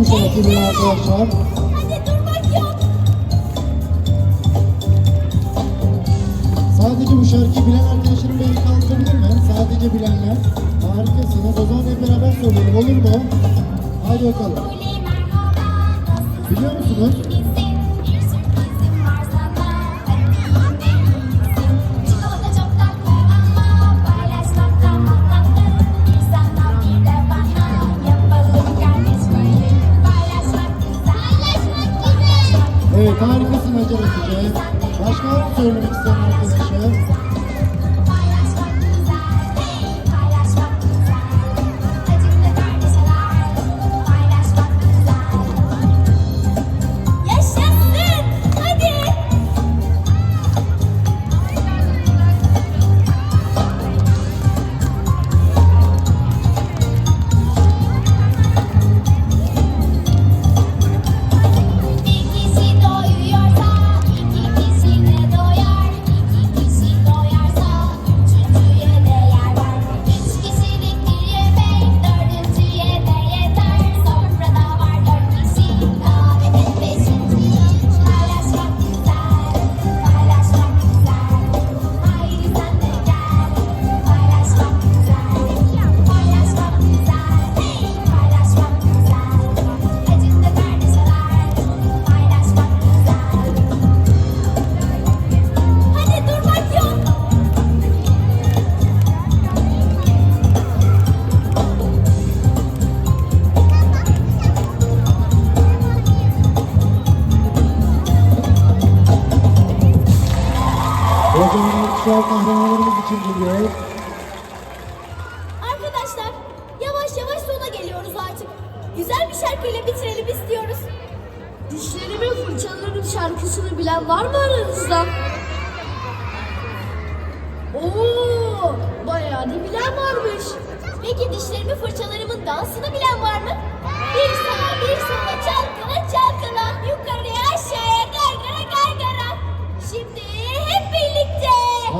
bu şarkıyı arkadaşlar. Hadi durmak yok. Sadece bu şarkıyı bilen arkadaşlarım beni kaldırabilir mi? Sadece bilenler. Harikasınız. O zaman hep beraber söyleyelim. Olur mu? Hadi bakalım. Biliyor musunuz? Evet harikasın Hacer Hatice. Başka var mı söylemek isteyen arkadaşlar? İçin geliyor. Arkadaşlar yavaş yavaş sona geliyoruz artık. Güzel bir şarkıyla bitirelim istiyoruz. Dişlerimi fırçalarım şarkısını bilen var mı aranızda? Oo, bayağı da bilen varmış. Peki dişlerimi fırçalarımın dansını bilen var mı? Bir sağa bir sola çalkala çalkala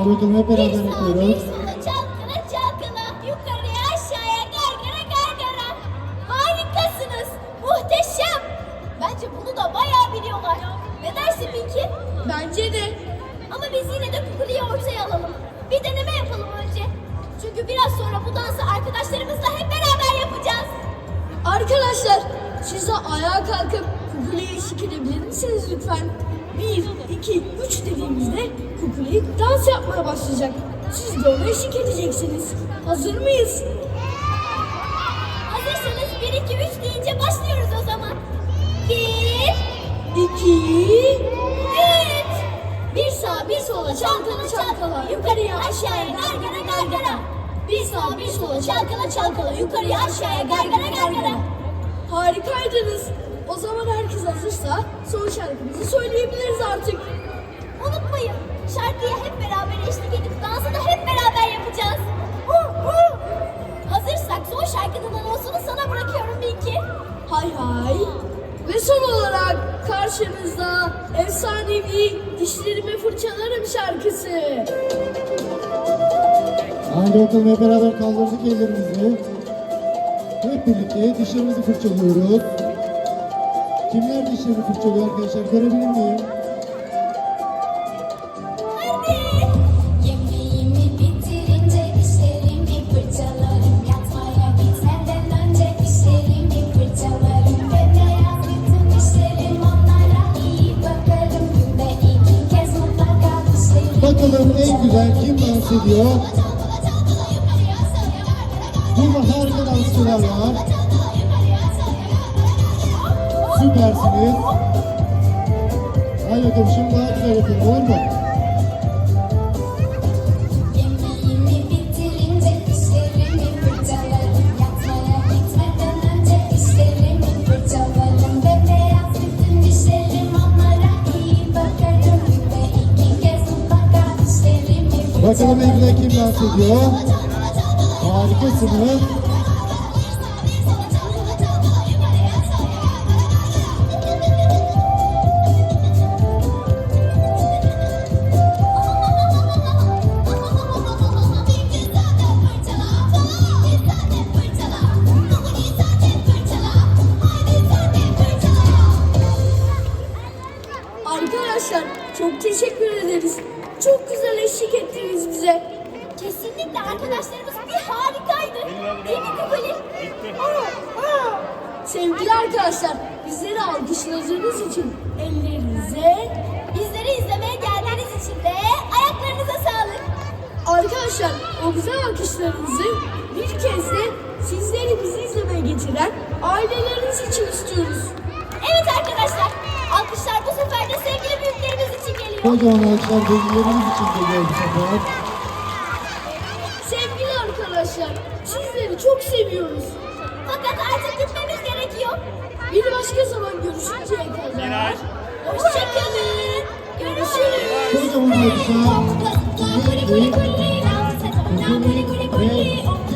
beraber bir sola çalkala çalkala yukarıya aşağıya gargara gargara. Harikasınız. Muhteşem. Bence bunu da bayağı biliyorlar. Ne dersin Pinky? Bence de. Ama biz yine de kukuliyi ortaya alalım. Bir deneme yapalım önce. Çünkü biraz sonra bu dansı arkadaşlarımızla hep beraber yapacağız. Arkadaşlar siz de ayağa kalkıp kukuleyi eşlik edebilir misiniz lütfen? Bir, iki, üç dediğimizde kukuli dans yapmaya başlayacak. Siz de ona eşlik edeceksiniz. Hazır mıyız? Hazırsanız 1, 2, 3 deyince başlıyoruz o zaman. 1, İki, 3. Bir sağa bir sola çalkala çalkala yukarıya aşağıya gargara gargara. Bir sağa bir sola çalkala çalkala yukarıya aşağıya gargara gargara. Hazırsa son şarkımızı söyleyebiliriz artık. Unutmayın şarkıya hep beraber eşlik edip dansı da hep beraber yapacağız. Hazırsak son şarkının anonsunu sana bırakıyorum Binki. Hay hay. Ve son olarak karşınızda efsanevi dişlerimi fırçalarım şarkısı. Hadi bakalım hep beraber kaldırdık ellerimizi. Hep birlikte dişlerimizi fırçalıyoruz. Kimler dişlerini fırçalıyor arkadaşlar görebilir miyim? Bakalım en güzel kim dans ediyor? Burada harika dansçılar var. Süpersiniz. Hadi bakalım şimdi daha güzel yapalım olur mu? Yemeğimi bitirince dişlerimi fırçalarım. Yatmaya gitmeden teşekkür ederiz. Çok güzel eşlik ettiniz bize. Kesinlikle arkadaşlarımız bir harikaydı. Değil mi aa. Sevgili arkadaşlar, bizleri alkışladığınız için ellerinize, Bizleri izlemeye geldiğiniz için de ayaklarınıza sağlık. arkadaşlar o güzel alkışlarınızı bir kez de sizleri bizi izlemeye getiren aileleriniz için istiyoruz. Evet arkadaşlar, Kocaman alkışlar velilerimiz için geliyor bu sefer. Sevgili arkadaşlar, sizleri çok seviyoruz. Fakat artık gitmemiz gerekiyor. Bir başka zaman görüşünceye kadar. Hoşçakalın. Görüşürüz. Kocaman alkışlar. Kuli kuli kuli, dans et, kuli kuli